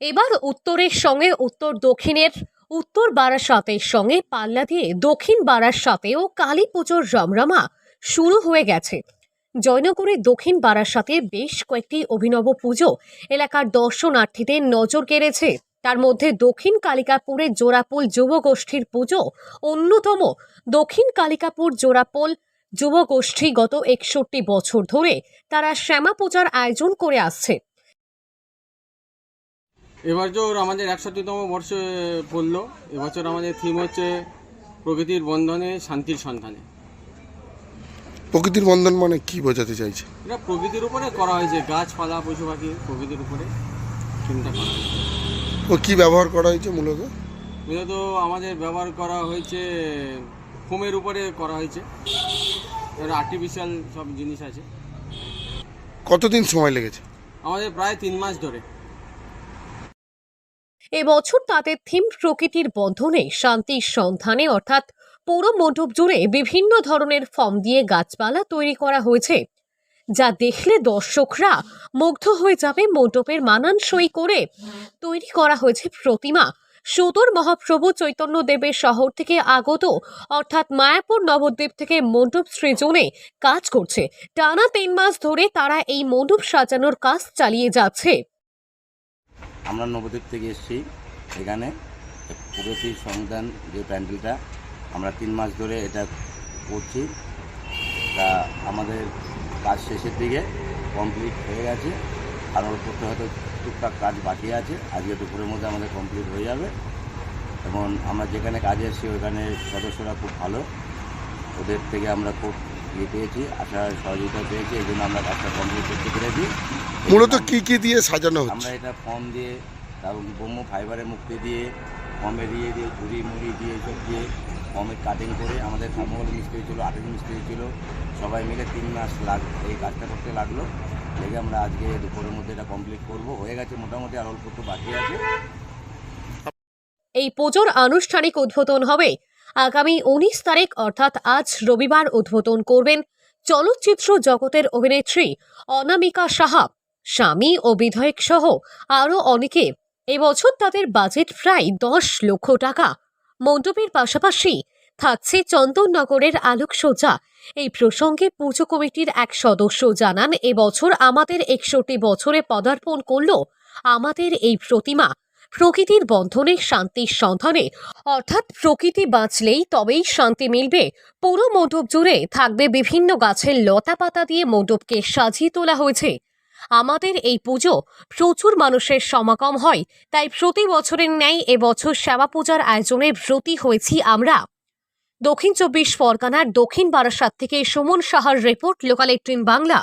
এবার উত্তরের সঙ্গে উত্তর দক্ষিণের, উত্তর বারাসাতের সঙ্গে পাল্লা দিয়ে দক্ষিণ বারাসাতেও কালী পুজোর রমরমা শুরু হয়ে গেছে। জয়নগরের দক্ষিণ বারাসাতে বেশ কয়েকটি অভিনব পুজো এলাকার দর্শনার্থীদের নজর কেড়েছে। তার মধ্যে দক্ষিণ কালিকাপুরের জোড়াপোল যুব গোষ্ঠীর পুজো, অন্যতম দক্ষিণ কালিকাপুর জোড়াপোল যুব গোষ্ঠী গত একষট্টি বছর ধরে তারা শ্যামা পূজার আয়োজন করে আসছে। এবছর আমাদের একষট্টিতম বর্ষে পড়ল এবছর আমাদের থিম হচ্ছে প্রকৃতির বন্ধনে শান্তির সন্ধানে। প্রকৃতির বন্ধন মানে কি বোঝাতে চাইছে? এটা প্রকৃতির উপরে করা হয়েছে গাছপালা পশু পাখি প্রকৃতির উপরে চিন্তা করা হয়েছে ও কি ব্যবহার করা হয়েছে মূলত? মূলত আমাদের ব্যবহার করা হয়েছে ফোমের উপরে করা হয়েছে। আর্টিফিশিয়াল সব জিনিস আছে। কতদিন সময় লেগেছে? আমাদের প্রায় তিন মাস ধরে। এবছর তাদের থিম প্রকৃতির বন্ধনে শান্তির সন্ধানে, অর্থাৎ পুরো মণ্ডপ জুড়ে বিভিন্ন ধরনের ফর্ম দিয়ে গাছপালা তৈরি করা হয়েছে, যা দেখলে দর্শকরা মুগ্ধ হয়ে যাবে মণ্ডপের মানানসই করে। তৈরি করা হয়েছে প্রতিমা সুদূর মহাপ্রভু চৈতন্য দেবের শহর থেকে আগত, অর্থাৎ মায়াপুর নবদ্বীপ থেকে মণ্ডপ সৃজনে কাজ করছে। টানা তিন মাস ধরে তারা এই মণ্ডপ সাজানোর কাজ চালিয়ে যাচ্ছে। আমরা নবদ্বীপ থেকে এসেছি। এখানে প্রগতির সংবিধান যে প্যান্ডেলটা, আমরা তিন মাস ধরে এটা করছি। তা আমাদের কাজ শেষের দিকে কমপ্লিট হয়ে গেছে। আর ওর করতে হয়তো টুকটাক কাজ বাকি আছে। আজকে দুপুরের মধ্যে আমাদের কমপ্লিট হয়ে যাবে। এবং আমরা যেখানে কাজে এসেছি ওখানে সদস্যরা খুব ভালো। ওদের থেকে আমরা খুব ইয়ে পেয়েছি, আশা সহযোগিতা পেয়েছি। এই জন্য আমরা কাজটা কমপ্লিট করতে পেরেছি। মূলত কি কি দিয়ে সাজানো হচ্ছে? আমরা এটা ফর্ম দিয়ে তারপর ব্রহ্ম ফাইবারের মুক্তি দিয়ে ফর্মে দিয়ে দিয়ে ঝুড়ি মুড়ি দিয়ে এইসব দিয়ে ফর্মের কাটিং করে আমাদের থার্মোকল মিস্ত্রি ছিল আর্টিস মিস্ত্রি ছিল সবাই মিলে তিন মাস লাগ এই কাজটা করতে লাগল। লেগে আমরা আজকে দুপুরের মধ্যে এটা কমপ্লিট করব। হয়ে গেছে মোটামুটি আর অল্প একটু বাকি আছে। এই পুজোর আনুষ্ঠানিক উদ্বোধন হবে আগামী উনিশ তারিখ অর্থাৎ আজ রবিবার উদ্বোধন করবেন চলচ্চিত্র জগতের অভিনেত্রী অনামিকা সাহা। স্বামী ও বিধায়ক সহ আরও অনেকে এবছর তাদের বাজেট প্রায় দশ লক্ষ টাকা। মণ্ডপের পাশাপাশি থাকছে চন্দননগরের আলোকসজ্জা। এই প্রসঙ্গে পুজো কমিটির এক সদস্য জানান, এবছর আমাদের একষট্টি বছরে পদার্পণ করল আমাদের এই প্রতিমা। প্রকৃতির বন্ধনে, শান্তির সন্ধানে, অর্থাৎ প্রকৃতি বাঁচলেই তবেই শান্তি মিলবে। পুরো মণ্ডপ জুড়ে থাকবে বিভিন্ন গাছের লতা পাতা দিয়ে মণ্ডপকে সাজিয়ে তোলা হয়েছে। আমাদের এই পুজো প্রচুর মানুষের সমাগম হয়, তাই প্রতি বছরের ন্যায় এবছর শ্যামা পূজার আয়োজনে ব্রতী হয়েছি আমরা। দক্ষিণ চব্বিশ পরগনার দক্ষিণ বারাসাত থেকে সুমন সাহার রিপোর্ট, লোকাল এইটিন বাংলা।